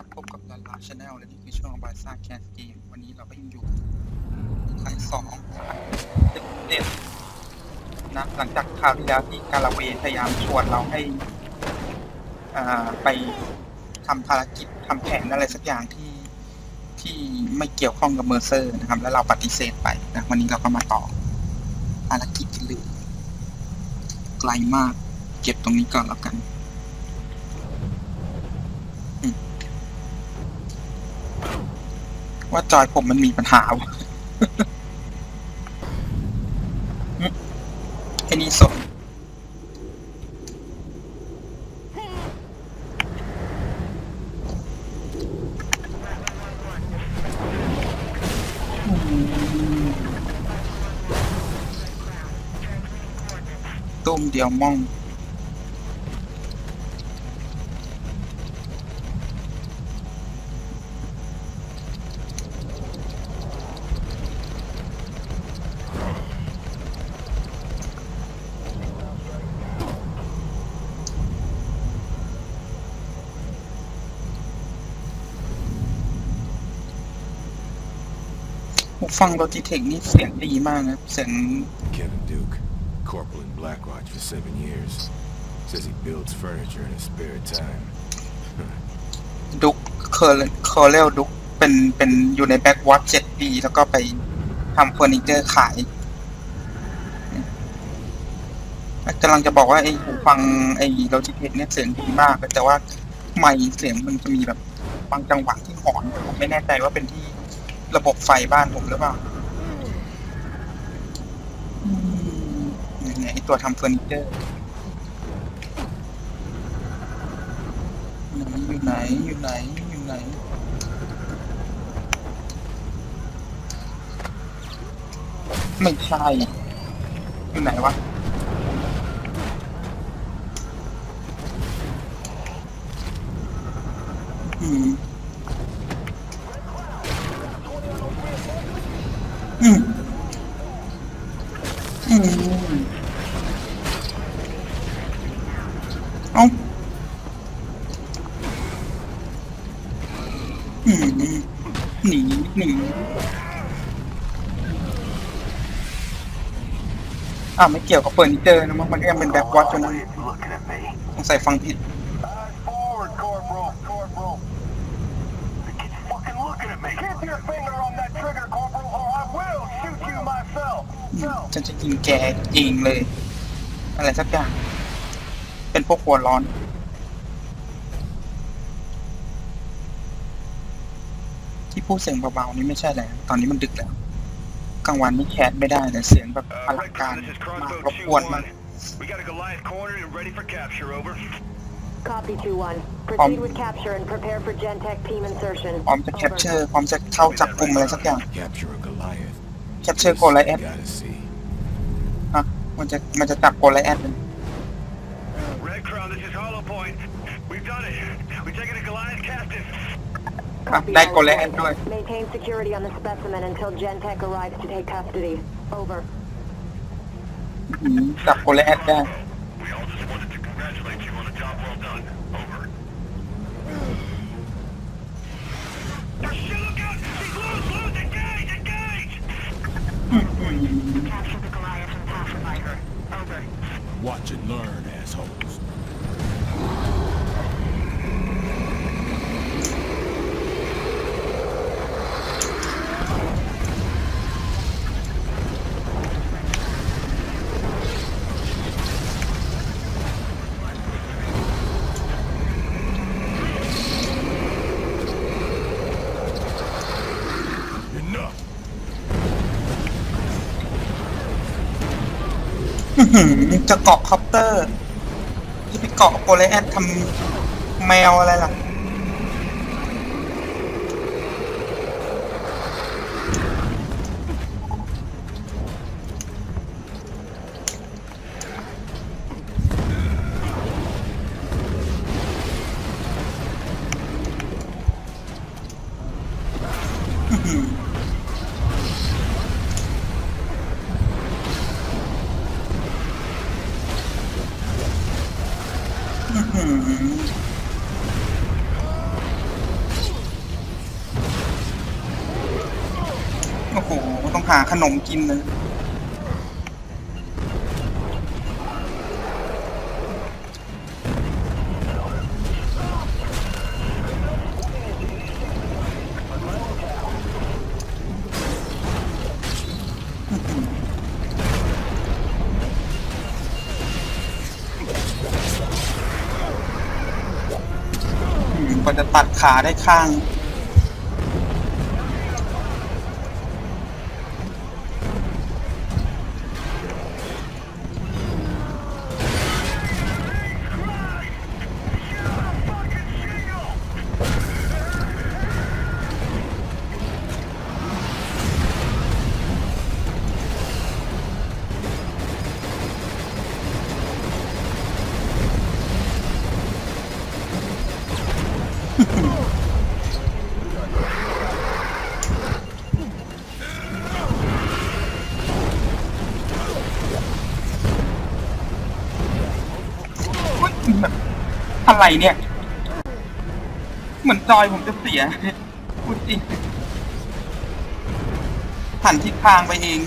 ครับพบกับลาลาชาแนลและนี่คือช่วงบาซ่าแคสเกมวันนี้เราก็ยังอยู่ครั้งสองตึกเด่นนะหลังจากคราวที่แล้วที่กาลาเวพยายามชวนเราให้อ่าไปทำภารกิจทำแผนอะไรสักอย่างที่ที่ไม่เกี่ยวข้องกับเมอร์เซอร์นะครับ แล้วเราปฏิเสธไปนะวันนี้เราก็มาต่อภารกิจที่เหลือไกลมากเก็บตรงนี้ก่อนแล้วกัน ว่าจอยผมมันมีปัญหาวะไอ้นี่สนตุ้มเดียวมอง หูฟังโลจิเทคนี่เสียงดีมากนะเสียง Kevin Duke, corporal in Blackwatch for seven years. Says he builds furniture in his spare time. ดุกเคอร์เคอร์เรลดุกเป็นเป็นอยู่ในแบ็กวอตเจ็ดปี แล้วก็ไปทำเฟอร์นิเจอร์ขายกำลังจะบอกว่าไอ้หูฟังไอ้โลจิเทคเนี่ยเสียงดีมาก แต่ว่าไม่เสียงมันจะมีแบบบางจังหวะที่หอนผมไม่แน่ใจว่าเป็นที่ ระบบไฟบ้านผมหรือเปล่าอืมเนี่ยไอ้ตัวทำเฟอร์นิเจอร์อยู่ไหนอยู่ไหนอยู่ไหน ไม่ใช่ อยู่ไหนวะอืม อ่าไม่เกี่ยวกับเฟอร์นิเจอร์นะมั้งมันก็ยังเป็นแบ็กวัตอยู่นะสงส่ฟังผิด ฉันจะกินแกจริงเลย อะไรสักอย่าง เป็นพวกหัวร้อนที่พูดเสียงเบาๆนี่ไม่ใช่แล้ว ตอนนี้มันดึกแล้ว กลางวันนี่แคสไม่ได้เลยเสียงแบบอ Uh, ลัง Red การ Crown, this is มาก Crossbow รบกวนมาก 2-1. We got a Goliath cornered and ready for capture, over. Copy 2-1. Um, Proceed with capture and prepare for Gentech team insertion. พร้อมจะแคปเจอร์พร้อมจะเข้าจับกลุ่มอะไรสักอย่าง Capture a Goliath. แคปเจอร์โกไลแอด Gotta see. อะมันจะมันจะจับโกไลแอดเป็น Red Crown, this is Hollow Point. We've done it. We've taken a Goliath captive. อ่ะ Copy ได้ all โกไลแอด points. ด้วย Maintain security on the specimen until Gentech arrives to take custody. Over. อืมจับโกไลแอดได้ We all just wanted to congratulate you on a job well done. Over. Look out! She's loose! Loose! Engage! Engage! Capture the Goliath and pacify her. Over. Watch and learn, assholes. จะเกาะคอปเตอร์จะไปเกาะโกไลแอดทำแมวอะไรล่ะ หาขนมกินเลยกว่าจะตัดขาได้ข้าง อะไรเนี่ย เหมือนจอยผมจะเสียพูดจริงหันทิศทางไปเอง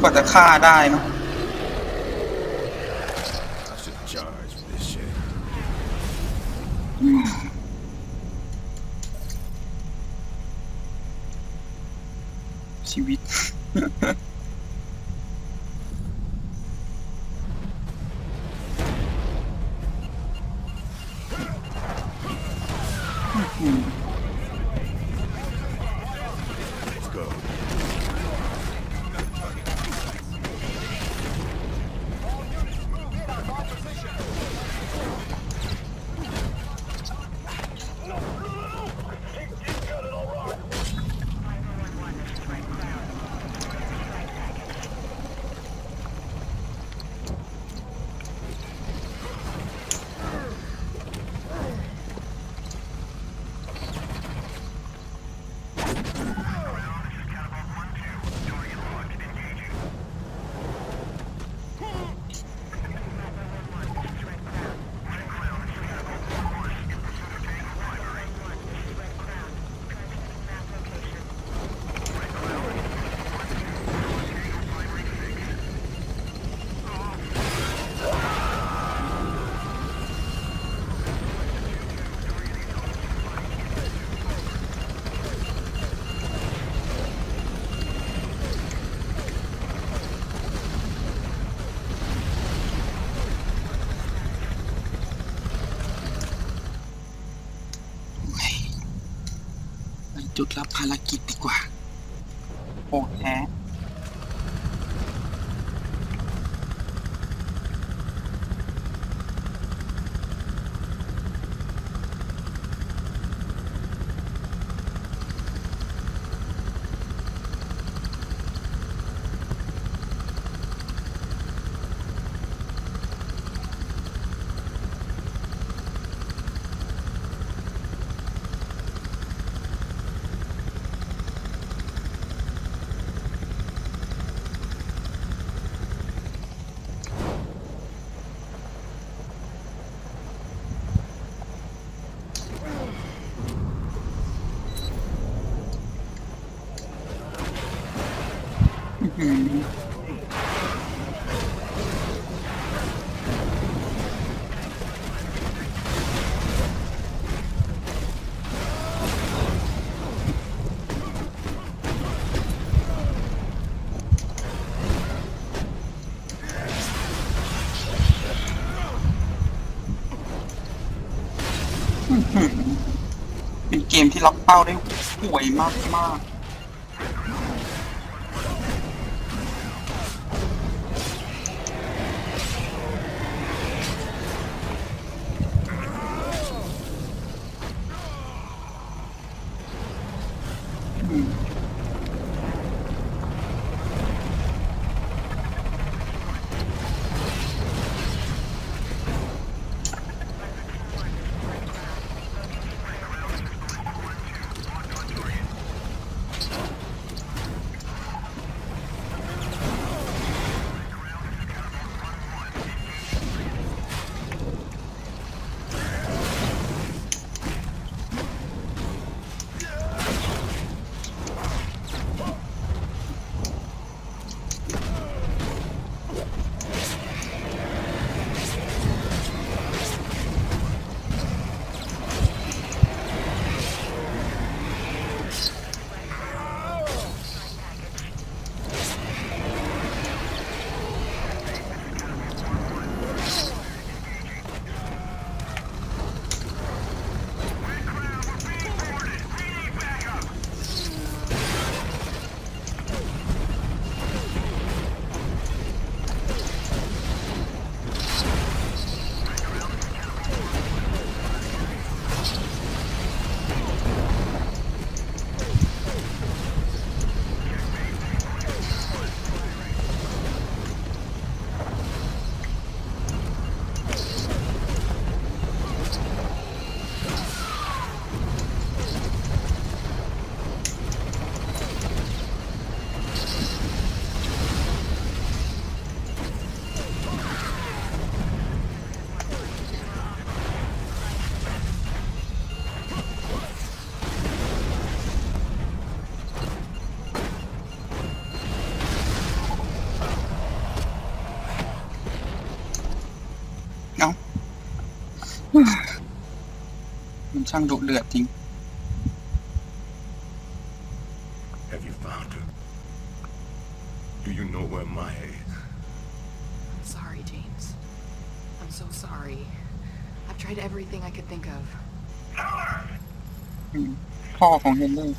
กว่าจะฆ่าได้เนาะ I should charge for this shit. ชีวิต Let's go. ุดรับภารกิจดีกว่าโอเค เป็นเกมที่ล็อกเป้าได้ห่วยมากมาก ช่างดุเดือดจริง Have you found her? Do you know where Maya is? I'm sorry, James. I'm so sorry. I've tried everything I could think of. อืมพ่อของเฮนรี่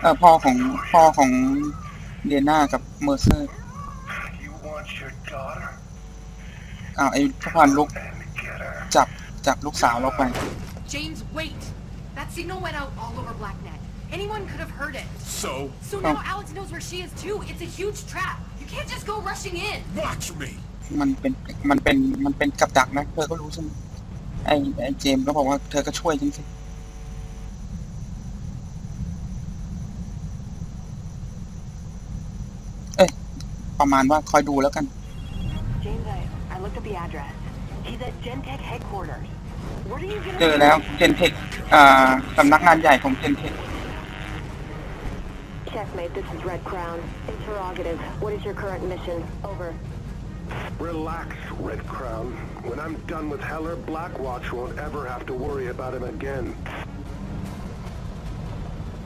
เออพ่อของพ่อของเดียนากับเมอร์เซอร์ You want your daughter? อ้าวไอ้พวกพันลุก And get her. จับจับลูกสาวเราไป James, wait! That signal went out all over BlackNet. Anyone could have heard it. So, So now Alex knows where she is too. It's a huge trap. You can't just go rushing in. watch me. มันเป็นมันเป็นมันเป็นกับดักนะ เธอก็รู้ใช่ไหมไอ้ไอ้เจมส์ก็บอกว่าเธอก็ช่วยฉันสิ เอ้ย ประมาณว่าคอยดูแล้วกัน James, I, I looked at the address. He's at Gentech headquarters. What are you gonna เจอแล้วเจนเทคอ่าสำนักงานใหญ่ของเจนเทค Checkmate, this is Red Crown. Interrogative. What is your current mission? Over. Relax, Red Crown. When I'm done with Heller, Blackwatch won't ever have to worry about him again.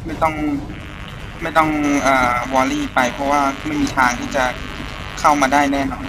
ไม่ต้องไม่ต้องอ่าวอลลี่ไปเพราะว่าไม่มีทางที่จะเข้ามาได้แน่นอน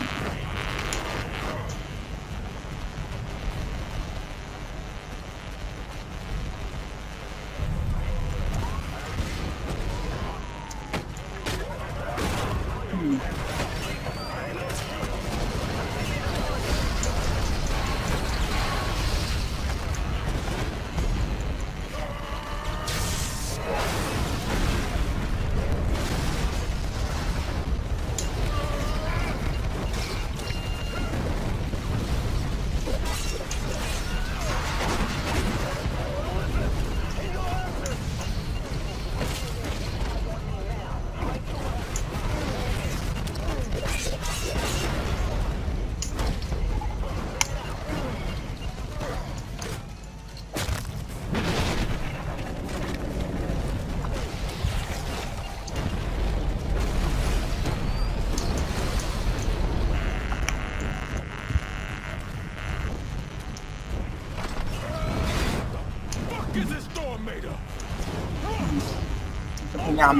าม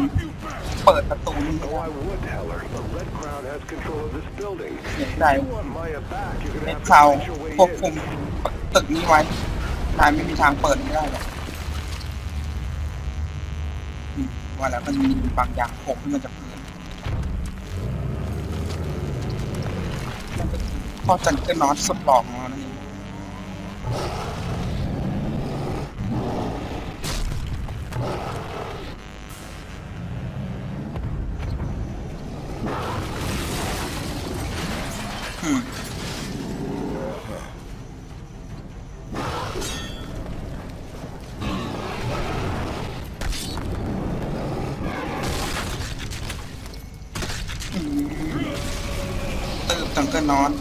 เปิดประตูนี้ Oh, I would, Heller, but Red Crown has control of this building. เน็ต have ข่าควบคุมตึกนี้ไว้นายไม่มีทางเปิดไม่ได้หรอกอืมว่าแล้วมันมีบางอย่างโผล่ขึ้นมาจากพื้นนั่นก็คือข้อจันเกอร์นอตสุดหลอกของเรานั่นเองอื ตืบจังเกิลนอน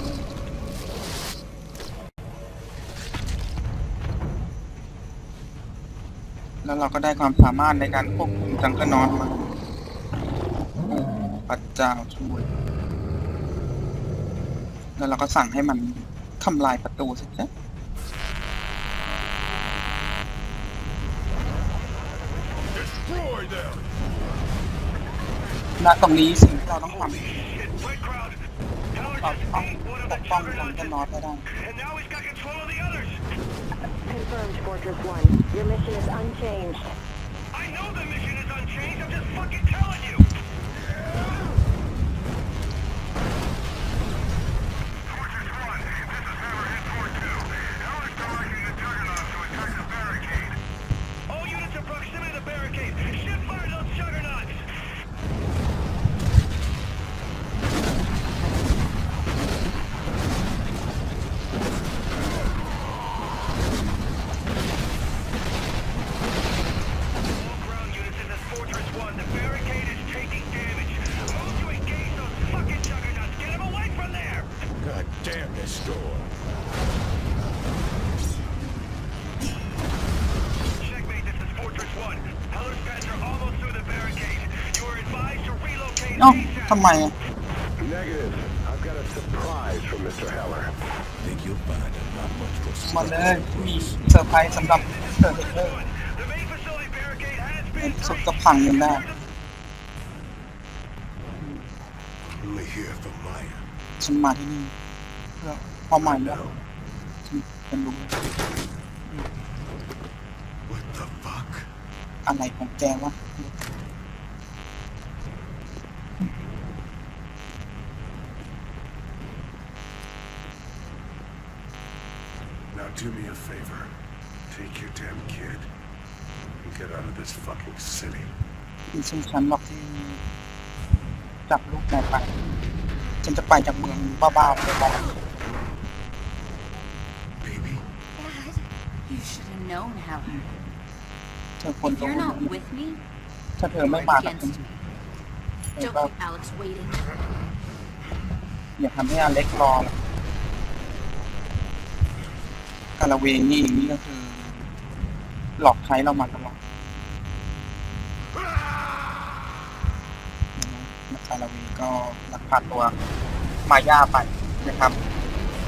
แล้วเราก็ได้ความสามารถในการควบคุมจังเกิลนอนมาโอ้พระเจ้าช่วย แล้วเราก็สั่งให้มันทำลายประตูสิจ๊ะ Destroy them! ณตรงนี้สิ่งที่เราต้องทำ Shit, White Crowd. เรา Howard ต้อง just ate one of ป the กป้องจัง juggernauts, เกิลนอนให้ได้ and now he's got control of the others. Confirmed, Fortress 1. Your mission is unchanged. I know the mission is unchanged. I'm just fucking telling you. ทำไมอะ Negative. I've got a surprise from Mr. Heller. Think you'll find him not much closer มา to เลย the มี place. เซอร์ไพรส์สำหรับเซอร์เฮอร์ The main facility barricade has เป็น been สุด breached. ก็พังกันได้ Only here for Maya. ฉันมาที่นี่เพื่อความหมายแล้ว No. ฉันเป็นรู้ What the fuck? อะไรของแกวะ do me a favor. Take your damn kid and get out of this fucking city. ที่ซึ่งฉันบอกที่จับลูกนายไป ฉันจะไปจากเมืองบ้าๆไปบอก Baby? Dad, you should have known, Helen. เธอควร If รู้ you're not with me, ถ้าเธอ you're ไม่มากับฉัน against me. เธอ Don't ก็ keep Alex waiting. อย่าทำให้อเล็กรอเลยกาลาเวนี่เองนี่ก็คือ หลอกใช้เรามาตลอดกาลาเวก็ลักพาตัวมาย่าไปนะครับ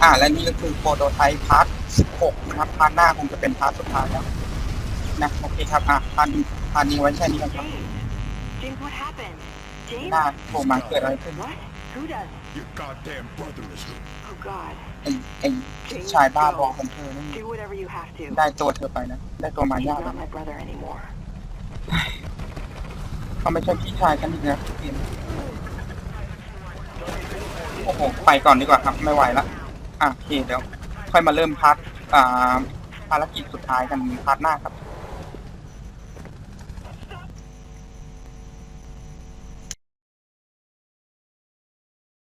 อ่าและนี่ก็คือโปรโตไทป์พาร์ท16 นะครับพาร์ทหน้าคงจะเป็นพาร์ทสุดท้ายแล้วนะโอเคครับ อะพาร์ทนี้พาร์ทนี้ไว้แค่นี้ก่อนครับ James. James, what happened? James? หน้าโผล่มาเกิดอะไรขึ้น What? Who does? Your goddamn brother is here. Oh, God. ไอ้ไอ้ชายบ้าบอของเธอนั่น Do whatever you have to. ได้ตัวเธอไปนะ ได้ตัวมา He's ย่าไป not my brother anymore. เขาไม่ใช่พี่ชายกันอีกนะเห็นโอ้โห ไปก่อนดีกว่าครับ ไม่ไหวละ อะโอเคเดี๋ยว ค่อยมาเริ่มพาร์ทอ่าภารกิจสุดท้ายกันพาร์ทหน้าครับ